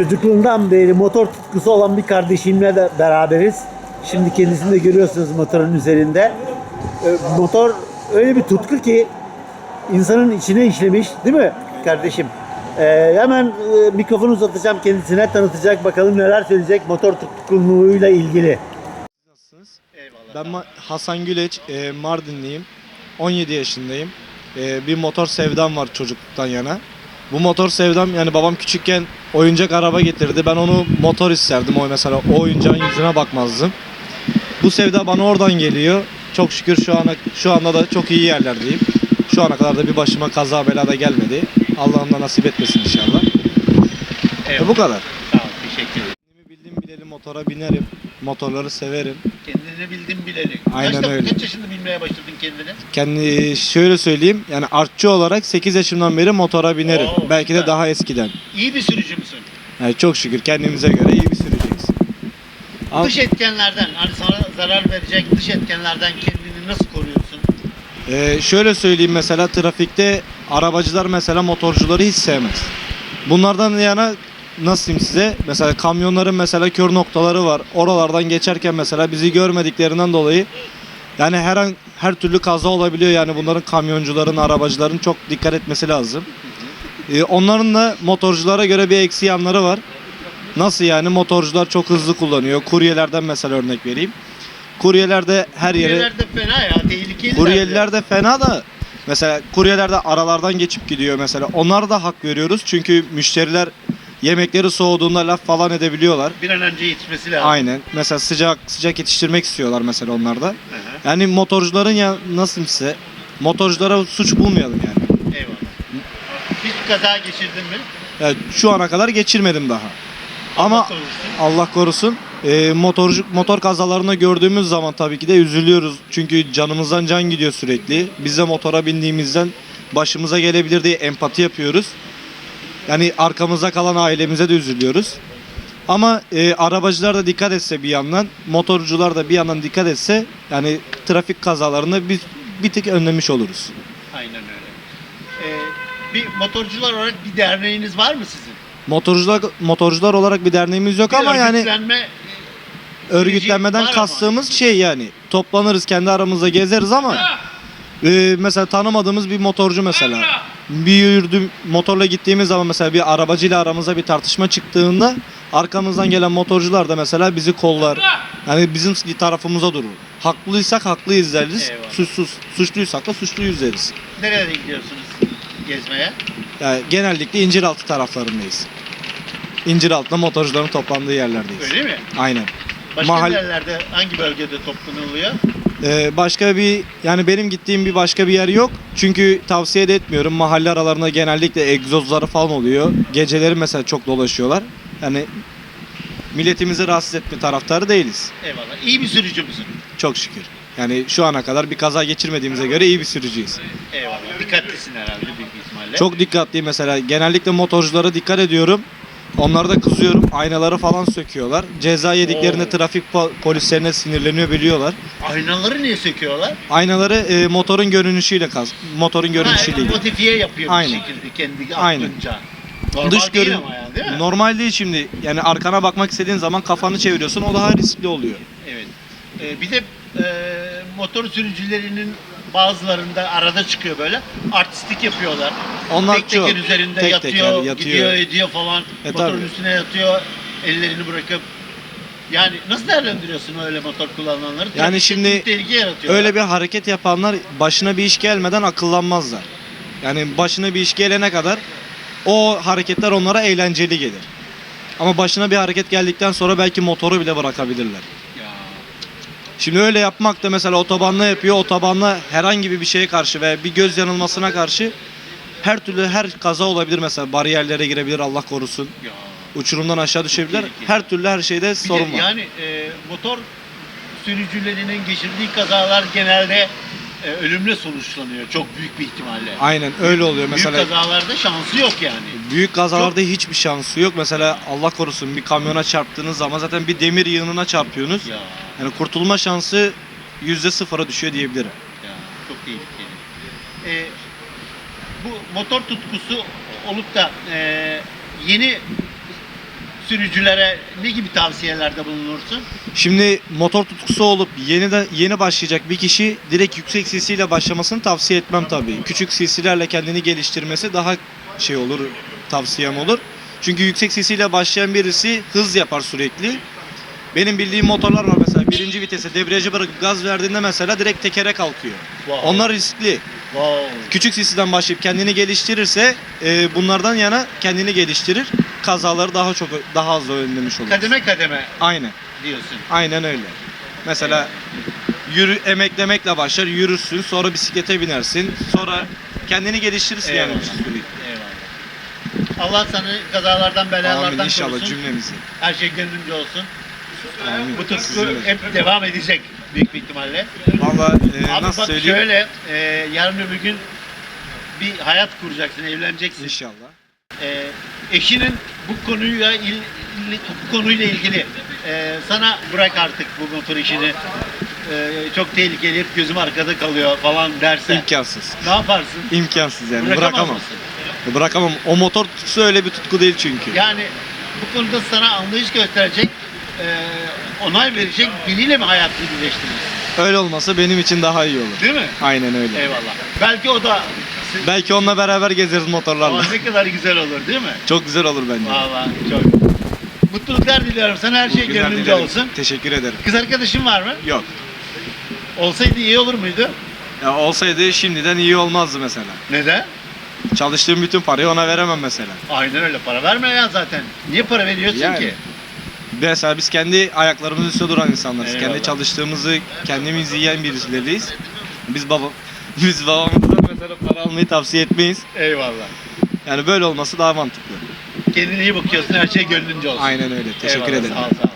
Çocukluğundan beri motor tutkusu olan bir kardeşimle de beraberiz. Şimdi kendisini de görüyorsunuz motorun üzerinde. Ee, Motor öyle bir tutku ki insanın içine işlemiş değil mi kardeşim? Ee, hemen e, mikrofonu uzatacağım kendisine tanıtacak bakalım neler söyleyecek motor tutkunluğuyla ilgili. Nasılsınız? Eyvallah. Ben Ma- Hasan Güleç, e, Mardinliyim. 17 yaşındayım. E, bir motor sevdam var çocukluktan yana. Bu motor sevdam yani babam küçükken oyuncak araba getirdi. Ben onu motor isterdim. O mesela o oyuncağın yüzüne bakmazdım. Bu sevda bana oradan geliyor. Çok şükür şu ana şu anda da çok iyi yerlerdeyim. Şu ana kadar da bir başıma kaza bela da gelmedi. Allah'ım da nasip etmesin inşallah. E, Eyvallah. bu kadar. Ol, teşekkür ederim. Bildim bileli motora binerim. Motorları severim. Kendini bildim bileli. Aynen Kaçta, öyle. Kaç yaşında bilmeye başladın kendini? Kendi şöyle söyleyeyim yani artçı olarak 8 yaşımdan beri motora binerim. Oo, Belki de güzel. daha eskiden. İyi bir sürücü müsün? Yani çok şükür kendimize göre iyi bir sürücüyüz. Dış etkenlerden, hani sana zarar verecek dış etkenlerden kendini nasıl koruyorsun? e, şöyle söyleyeyim mesela trafikte arabacılar mesela motorcuları hiç sevmez. Bunlardan yana nasıl diyeyim size? Mesela kamyonların mesela kör noktaları var. Oralardan geçerken mesela bizi görmediklerinden dolayı yani her an her türlü kaza olabiliyor yani bunların kamyoncuların, arabacıların çok dikkat etmesi lazım. Ee, onların da motorculara göre bir eksi yanları var. Nasıl yani motorcular çok hızlı kullanıyor. Kuryelerden mesela örnek vereyim. Kuryelerde her yere Kuryeler de fena ya, tehlikeli. Kuryeliler de fena da mesela kuryeler de aralardan geçip gidiyor mesela. Onlara da hak veriyoruz çünkü müşteriler yemekleri soğuduğunda laf falan edebiliyorlar. Bir an önce yetişmesi lazım. Aynen. Mesela sıcak sıcak yetiştirmek istiyorlar mesela onlar da. Hı hı, Yani motorcuların ya nasıl size motorculara suç bulmayalım yani. Eyvallah. Hiç kaza geçirdin mi? Yani şu ana kadar geçirmedim daha. Ama Allah korusun. Allah korusun. E, motorcu motor kazalarını gördüğümüz zaman tabii ki de üzülüyoruz. Çünkü canımızdan can gidiyor sürekli. Biz de motora bindiğimizden başımıza gelebilir diye empati yapıyoruz. Yani arkamızda kalan ailemize de üzülüyoruz. Ama e, arabacılar da dikkat etse bir yandan, motorcular da bir yandan dikkat etse yani trafik kazalarını biz bir tık önlemiş oluruz. Aynen öyle. Ee, bir motorcular olarak bir derneğiniz var mı sizin? Motorcular motorcular olarak bir derneğimiz yok Bir ama yani örgütlenme örgütlenmeden var ama. kastığımız şey yani toplanırız kendi aramızda gezeriz ama e, mesela tanımadığımız bir motorcu mesela bir yürüdüm motorla gittiğimiz zaman mesela bir arabacıyla aramıza bir tartışma çıktığında arkamızdan gelen motorcular da mesela bizi kollar. Yani bizim tarafımıza durur. Haklıysak haklıyız deriz. Eyvallah. Suçsuz, suçluysak da suçluyuz deriz. Nereye gidiyorsunuz gezmeye? Yani genellikle İnciraltı taraflarındayız. İnciraltı'da motorcuların toplandığı yerlerdeyiz. Öyle mi? Aynen. Başka Mahal- nerelerde, hangi bölgede toplanılıyor? Ee, başka bir yani benim gittiğim bir başka bir yer yok. Çünkü tavsiye de etmiyorum. Mahalle aralarında genellikle egzozları falan oluyor. Geceleri mesela çok dolaşıyorlar. Yani milletimizi rahatsız etme taraftarı değiliz. Eyvallah. İyi bir sürücü müsün? Çok şükür. Yani şu ana kadar bir kaza geçirmediğimize göre iyi bir sürücüyüz. Eyvallah. Dikkatlisin herhalde büyük bir ihtimalle. Çok dikkatli mesela genellikle motorculara dikkat ediyorum. Onlara da kızıyorum. Aynaları falan söküyorlar. Ceza yediklerinde Oo. trafik po- polislerine sinirleniyor biliyorlar. Aynaları niye söküyorlar? Aynaları e, motorun görünüşüyle kaz. Motorun görünüşüyle. İlgili. modifiye yapıyor Aynen. bir şekilde kendi Aynen. aklınca. Normal Dış değil görün ama yani değil mi? normal değil şimdi. Yani arkana bakmak istediğin zaman kafanı çeviriyorsun. O daha riskli oluyor. Evet. Ee, bir de e, motor sürücülerinin bazılarında arada çıkıyor böyle. Artistik yapıyorlar. Onlar tek teker üzerinde Tek yatıyor, teker yatıyor. gidiyor, ediyor falan. E, Motorun tabii. üstüne yatıyor, ellerini bırakıp. Yani nasıl değerlendiriyorsun öyle motor kullananları? Yani Trafikte şimdi tehlike yaratıyor. Öyle bir hareket yapanlar başına bir iş gelmeden akıllanmazlar. Yani başına bir iş gelene kadar o hareketler onlara eğlenceli gelir. Ama başına bir hareket geldikten sonra belki motoru bile bırakabilirler. Şimdi öyle yapmak da mesela otobanla yapıyor. Otobanla herhangi bir şeye karşı veya bir göz yanılmasına karşı her türlü her kaza olabilir mesela bariyerlere girebilir Allah korusun. Ya. Uçurumdan aşağı. Tehlikeli. Her türlü her şeyde Bir sorun de var. yani e, motor sürücülerinin geçirdiği kazalar genelde e, ölümle sonuçlanıyor çok büyük bir ihtimalle. Aynen öyle oluyor mesela. Büyük kazalarda şansı yok yani. Büyük kazalarda hiçbir şansı yok. Mesela Allah korusun bir kamyona çarptığınız zaman zaten bir demir yığınına çarpıyorsunuz. Ya, Yani kurtulma şansı yüzde sıfıra düşüyor diyebilirim. ya çok tehlikeli. E, bu motor tutkusu olup da e, yeni sürücülere ne gibi tavsiyelerde bulunursun? Şimdi motor tutkusu olup yeni de yeni başlayacak bir kişi direkt yüksek ile başlamasını tavsiye etmem tabii. Küçük CC'lerle kendini geliştirmesi daha şey olur, tavsiyem olur. Çünkü yüksek ile başlayan birisi hız yapar sürekli. Benim bildiğim motorlar var mesela birinci vitese debriyajı bırakıp gaz verdiğinde mesela direkt tekere kalkıyor. Wow. Onlar riskli. Wow. Küçük CC'den başlayıp kendini geliştirirse e, bunlardan yana kendini geliştirir. Kazaları daha çok daha az önlemiş olur. Kademe kademe Aynen. diyorsun. Aynen öyle. Mesela yürü emeklemekle başlar, yürürsün, sonra bisiklete binersin, sonra kendini geliştirirsin yani Eyvallah. sürekli. Eyvallah. Allah sana kazalardan, belalardan Amin inşallah korusun. cümlemizi. Her şey gönlünce olsun. Bu tutku hep devam edecek büyük bir ihtimalle. Valla e, Abi nasıl bak söyleyeyim? şöyle, e, yarın öbür gün bir hayat kuracaksın, evleneceksin. İnşallah. E, eşinin bu konuyla il, il- bu konuyla ilgili e, sana bırak artık bu motor işini. e, çok tehlikeli, hep gözüm arkada kalıyor falan derse İmkansız. ne yaparsın? İmkansız yani. Bırakamaz Bırakamam. mısın? Bırakamam. O motor tutkusu öyle bir tutku değil çünkü. Yani bu konuda sana anlayış gösterecek, e, onay verecek biriyle mi hayatını birleştirirsin? Öyle olmasa benim için daha iyi olur. Değil mi? Aynen öyle. Eyvallah. Belki o da Belki onunla beraber gezeriz motorlarla. Ama ne kadar güzel olur değil mi? Çok güzel olur bence. Valla çok. Mutluluklar diliyorum sana her şey günler gönlünce dilerim. olsun. Teşekkür ederim. Kız arkadaşın var mı? Yok. Olsaydı iyi olur muydu? Ya olsaydı şimdiden iyi olmazdı mesela. Neden? Çalıştığım bütün parayı ona veremem mesela. Aynen öyle para verme ya zaten. Niye para veriyorsun Yani. ki? Mesela biz kendi ayaklarımız üstünde duran insanlarız. Eyvallah. Kendi çalıştığımızı kendimiz yiyen birileriyiz. Biz baba biz babamızdan mesela para almayı tavsiye etmeyiz. Eyvallah. Yani böyle olması daha mantıklı. Kendine iyi bakıyorsun her şey gönlünce olsun. Aynen öyle. Teşekkür Eyvallah, ederim. Sağ ol sağ ol.